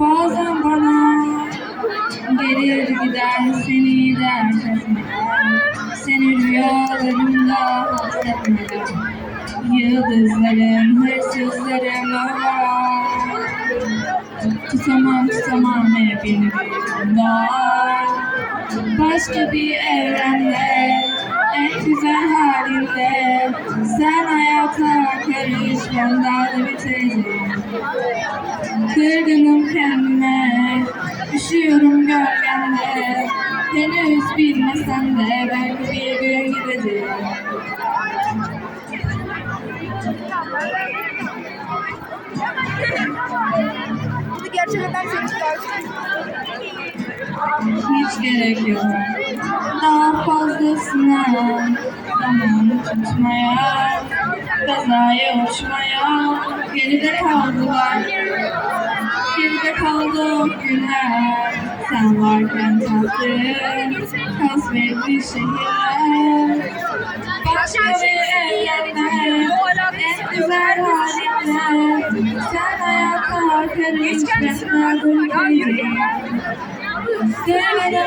Bazen bana gelir gider seni dersen Seni rüyalarımda hasret eder Yıldızlarım, hırsızlarım var. Tutamam tutamam hep yeni bir Başka bir evrende En güzel halinde. Sen hayata karış Ben daha da biteceğim. Kırgınım kendime Üşüyorum gölgende. Henüz bilmesem de Belki bir gün gideceğim Bunu gerçekten seni çıkarsın. Hiç gerek yok Daha fazlasına Zaman tutmaya Kazaya uçmaya Geride kaldılar Geride kaldı günler Sen varken tatlım Kasvetli şehirler Başka bir Sen hayata karış Ben daha Sevmedim